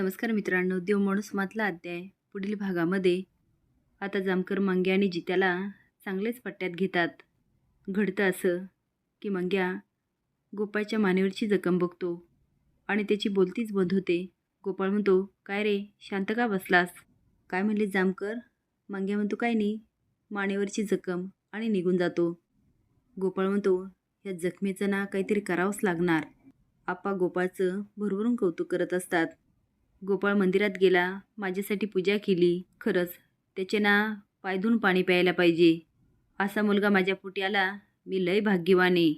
नमस्कार मित्रांनो देव माणूस मातला अध्याय. पुढील भागामध्ये आता जामकर मंग्या आणि जित्याला चांगलेच पट्ट्यात घेतात. घडतं असं की मंग्या गोपाळच्या मानेवरची जखम बघतो आणि त्याची बोलतीच बंद होते. गोपाळ म्हणतो काय रे शांत का बसलास? काय म्हणले जामकर? मंग्या म्हणतो काय नाही मानेवरची जखम आणि निघून जातो. गोपाळ म्हणतो या जखमेचं ना काहीतरी करावंच लागणार. आप्पा गोपाळचं भरभरून कौतुक करत असतात. गोपाळ मंदिरात गेला. माझ्यासाठी पूजा केली. खरंच त्याचे ना पायधून पाणी प्यायला पाहिजे. असा मुलगा माझ्या पोटी आला. मी लय भाग्यवाने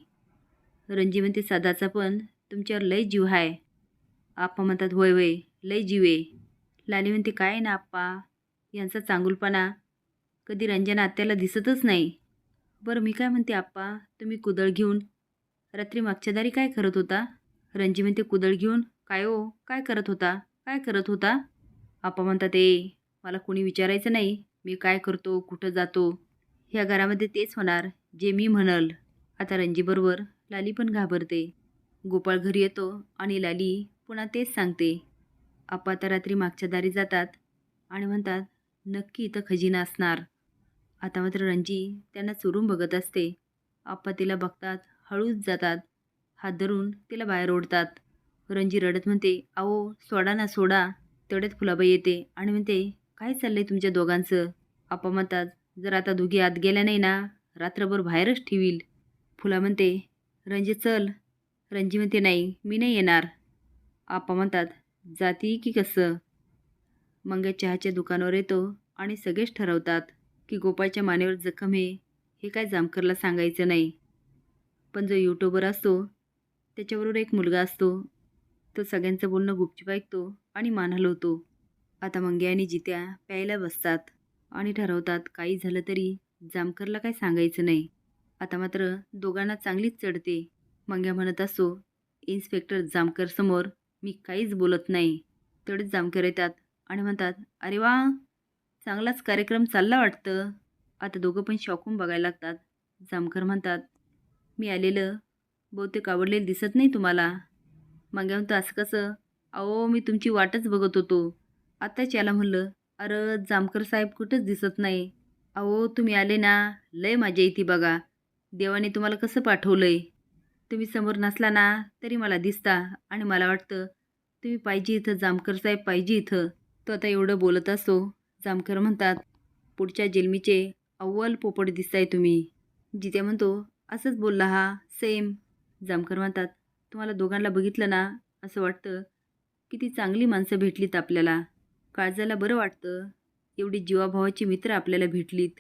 रणजीवंती साधाचा सदाचा पण तुमच्यावर लय जीव आहे आप्पा म्हणतात होय होय लय जीव आहे. लाली म्हणते काय ना आप्पा? यांचा चांगुलपणा कधी रंजना आत्याला दिसतच नाही. बरं मी काय म्हणते आप्पा? तुम्ही कुदळ घेऊन रात्री मागच्या दारी काय करत होता? रणजी म्हणते कुदळ घेऊन? काय हो? काय करत होता? काय करत होता? आप्पा म्हणतात ए मला कोणी विचारायचं नाही. मी काय करतो? कुठं जातो? ह्या घरामध्ये तेच होणार जे मी म्हणल. आता रणजीबरोबर लाली पण घाबरते. गोपाळ घरी येतो आणि लाली पुन्हा तेच सांगते. आप्पा तर रात्री मागच्या दारी जातात आणि म्हणतात नक्की इथं खजिना असणार. आता मात्र रणजी त्यांना चोरून बघत असते. आप्पा तिला बघतात हळूच जातात. हात धरून तिला बाहेर ओढतात. रणजी रडत म्हणते अहो सोडा ना सोडा. तेवढ्यात फुलाबाई येते आणि म्हणते काय चाललंय तुमच्या दोघांचं? आप्पा म्हणतात जर आता दोघी आत गेल्या नाही ना रात्रभर बाहेरच ठेवील. फुला म्हणते रणजी चल. रणजी म्हणते नाही मी नाही येणार. आप्पा म्हणतात जाती की कसं? मंग्या चहाच्या दुकानावर येतो आणि सगळेच ठरवतात की गोपाळच्या मानेवर जखम आहे हे काय जामकरला सांगायचं नाही. पण जो यूट्यूबर असतो त्याच्याबरोबर एक मुलगा असतो तो सगळ्यांचं बोलणं गुपचूप ऐकतो आणि मान हलवतो आता मंग्या आणि जित्या प्यायला बसतात आणि ठरवतात काही झालं तरी जामकरला काय सांगायचं नाही. आता मात्र दोघांना चांगलीच चढते. मंग्या म्हणत असो इन्स्पेक्टर जामकर समोर मी काहीच बोलत नाही. तेवढेच जामकर येतात आणि म्हणतात अरे वा चांगलाच कार्यक्रम चालला वाटतं. आता दोघं पण शॉकून बघायला लागतात. जामकर म्हणतात मी आलेलं बहुतेक आवडलेलं दिसत नाही तुम्हाला. मागे म्हणतो असं कसं? अहो मी तुमची वाटच बघत होतो. आत्ताच याला म्हणलं अरे जामकर साहेब कुठंच दिसत नाही. अहो तुम्ही आले ना लय माझ्या इथे बघा. देवाने तुम्हाला कसं पाठवलं आहे तुम्ही समोर नसला ना तरी मला दिसता आणि मला वाटतं तुम्ही पाहिजे इथं जामकर साहेब पाहिजे इथं. तो आता एवढं बोलत असतो. जामकर म्हणतात पुढच्या जेलमीचे अव्वल पोपट दिसताय तुम्ही. जिथे म्हणतो असंच बोलला हा सेम जामकर म्हणतात तुम्हाला दोघांना बघितलं ना असं वाटतं किती चांगली माणसं भेटलीत आपल्याला. काळजाला बरं वाटतं. एवढी जीवाभावाची मित्र आपल्याला भेटलीत.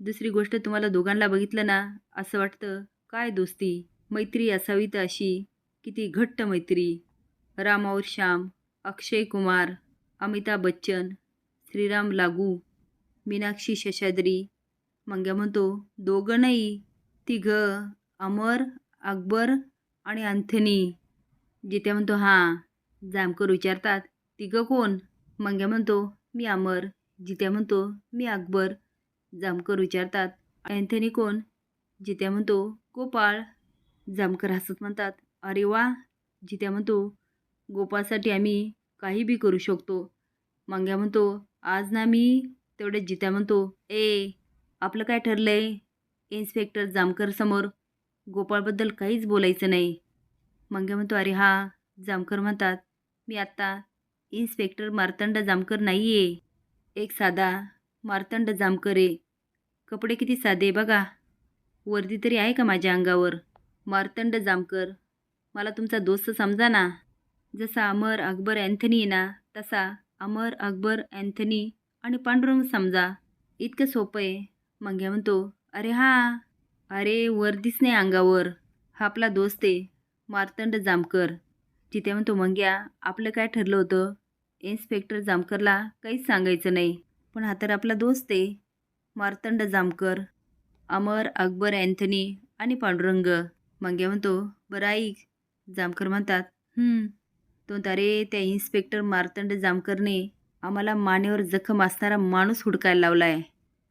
दुसरी गोष्ट तुम्हाला दोघांना बघितलं ना असं वाटतं काय दोस्ती? मैत्री असावी तर अशी. किती घट्ट मैत्री. रामावर श्याम अक्षय कुमार अमिताभ बच्चन श्रीराम लागू मीनाक्षी शशाद्री. मंग्या म्हणतो दोघं नाही. तिघं अमर अकबर आणि अंथनी जित्या म्हणतो हां जामकर विचारतात तिघं कोण? मंग्या म्हणतो मी अमर. जित्या म्हणतो मी अकबर. जामकर विचारतात अँथनी कोण? जित्या म्हणतो गोपाळ. जामकर हसत म्हणतात अरे वा. जित्या म्हणतो गोपाळसाठी आम्ही काही बी करू शकतो. मंग्या म्हणतो आज ना मी तेवढ्या जित्या म्हणतो ए आपलं काय ठरलं आहे इन्स्पेक्टर जामकर समोर गोपाळबद्दल काहीच बोलायचं नाही. मंग्या म्हणतो अरे हा जामकर म्हणतात मी आत्ता इन्स्पेक्टर मार्तंड जामकर नाही आहे एक साधा मार्तंड जामकर आहे. कपडे किती साधे बघा. वर्दी तरी आहे का माझ्या अंगावर? मार्तंड जामकर मला तुमचा दोस्त समजा ना. जसा अमर अकबर अँथनी आहे ना तसा अमर अकबर अँथनी आणि पांडुरंग समजा. इतकं सोपं आहे. मंग्या म्हणतो अरे हां अरे वर्दीच नाही अंगावर. हा आपला दोस्त आहे. मार्तंड जामकर. जिथे म्हणतो मंग्या आपलं काय ठरलं होतं? इन्स्पेक्टर जामकरला काहीच सांगायचं नाही. पण हा तर आपला दोस्त आहे. मार्तंड जामकर अमर अकबर अँथनी आणि पांडुरंग. मंग्या म्हणतो बरं ऐक जामकर म्हणतात तो तारे अरे त्या इन्स्पेक्टर मार्तंड जामकरने आम्हाला मानेवर जखम असणारा माणूस हुडकायला लावला आहे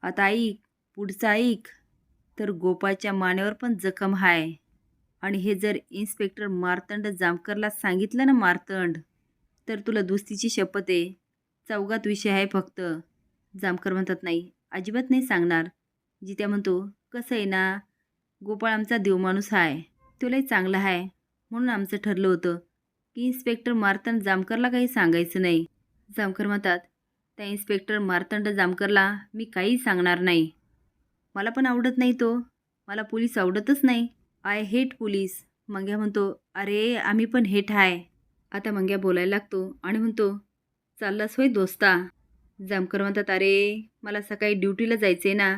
आता ऐक पुढचं ऐक. तर गोपाळच्या मानेवर पण जखम आहे आणि हे जर इन्स्पेक्टर मार्तंड जामकरला सांगितलं ना मार्तंड तर तुला दुस्तीची शपथ आहे. चौघात विषय आहे फक्त. जामकर म्हणतात नाही अजिबात नाही सांगणार. जित्या म्हणतो कसं आहे ना गोपाळ आमचा देवमाणूस आहे तुलाही चांगला आहे म्हणून आमचं ठरलं होतं. की इन्स्पेक्टर मार्तंड जामकरला काही सांगायचं नाही. जामकर म्हणतात त्या इन्स्पेक्टर मार्तंड जामकरला मी काही सांगणार नाही. मला पण आवडत नाही तो. मला पोलीस आवडतच नाही. आय हेट पोलीस मंग्या म्हणतो अरे आम्ही पण हेट आहे. आता मंग्या बोलायला लागतो आणि म्हणतो चाललास होय दोस्ता. जामकर म्हणतात अरे मला सकाळी ड्युटीला जायचं आहे ना.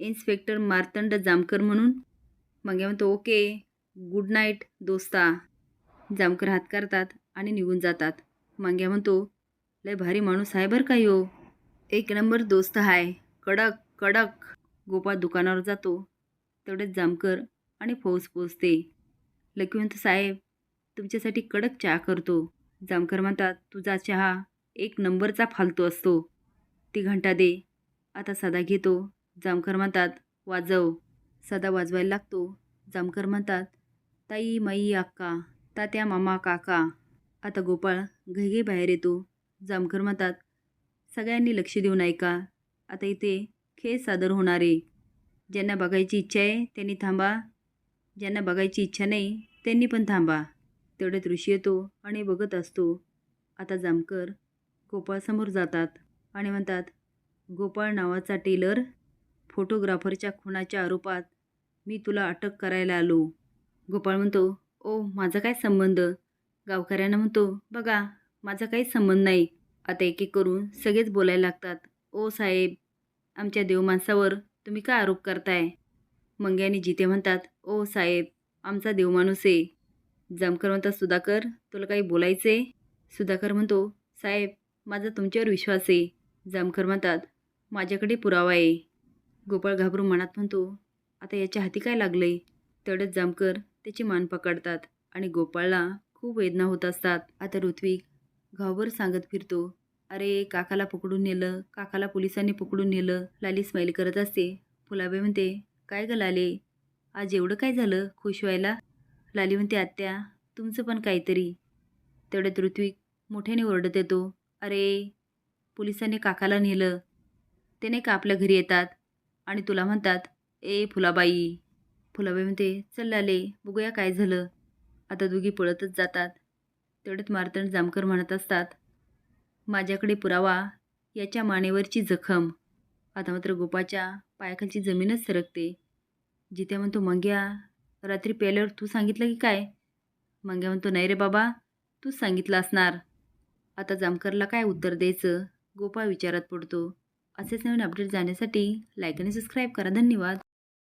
इन्स्पेक्टर मार्तंड जामकर म्हणून. मंग्या म्हणतो ओके गुड नाईट दोस्ता. जामकर हात करतात आणि निघून जातात. मंग्या म्हणतो लय भारी माणूस आहे बरं का यो. एक नंबर दोस्त आहे कडक कडक. गोपाळ दुकानावर जातो. तेवढ्यात जामकर आणि फौज पोचते. लखीवंत साहेब तुमच्यासाठी कडक चहा करतो. जामकर म्हणतात तुझा चहा एक नंबरचा फालतू असतो. ती घंटा दे. आता सदा घेतो. जामकर म्हणतात वाजव. सदा वाजवायला लागतो. जामकर म्हणतात ताई माई अक्का तात्या मामा काका. आता गोपाळ घैघे बाहेर येतो. जामकर म्हणतात सगळ्यांनी लक्ष देऊन ऐका. आता इथे खेळ सादर होणार. आहे ज्यांना बघायची इच्छा आहे त्यांनी थांबा. ज्यांना बघायची इच्छा नाही त्यांनी पण थांबा. तेवढ्यात ऋषी येतो आणि बघत असतो. आता जामकर गोपाळसमोर जातात आणि म्हणतात गोपाळ नावाचा टेलर फोटोग्राफरच्या खुनाच्या आरोपात मी तुला अटक करायला आलो. गोपाळ म्हणतो ओ माझा काय संबंध? गावकऱ्यांना म्हणतो बघा माझा काहीच संबंध नाही. आता एक एक करून सगळेच बोलायला लागतात. ओ साहेब आमच्या देवमाणसावर तुम्ही काय आरोप करताय? मंग्याने जिते म्हणतात ओ साहेब आमचा देवमाणूस आहे. जामकर म्हणतात सुधाकर तुला काही बोलायचं आहे सुधाकर म्हणतो साहेब माझा तुमच्यावर विश्वास आहे. जामकर म्हणतात माझ्याकडे पुरावा आहे. गोपाळ घाबरून मनात म्हणतो आता याच्या हाती काय लागले तडत जामकर त्याची मान पकडतात आणि गोपाळला खूप वेदना होत असतात. आता ऋत्विक घावभर सांगत फिरतो. अरे काकाला पकडून नेलं. काकाला पोलिसांनी पकडून नेलं. लाली स्माईल करत असते. फुलाबाई म्हणते काय ग लाले? आज एवढं काय झालं? खुश व्हायला? लाली म्हणते आत्या तुमचं पण काहीतरी. तेवढ्यात ऋत्विक मोठ्याने ओरडत येतो. अरे पोलिसांनी काकाला नेलं. ते नाही का आपल्या घरी येतात? आणि तुला म्हणतात ए फुलाबाई. फुलाबाई म्हणते चल लाले बघूया काय झालं. आता दोघी पळतच जातात. तेवढ्यात मारतण जामकर म्हणत असतात माझ्याकडे पुरावा याच्या मानेवरची जखम. आता मात्र गोपाच्या पायाखालची जमीनच सरकते. जिथे म्हणतो मंग्या रात्री प्यायल्यावर तू सांगितलं की काय? मंग्या म्हणतो नाही रे बाबा तूच सांगितलं असणार. आता जामकरला काय उत्तर द्यायचं? गोपाळ विचारात पडतो. असेच नवीन अपडेट जाण्यासाठी लाईक आणि सबस्क्राईब करा. धन्यवाद.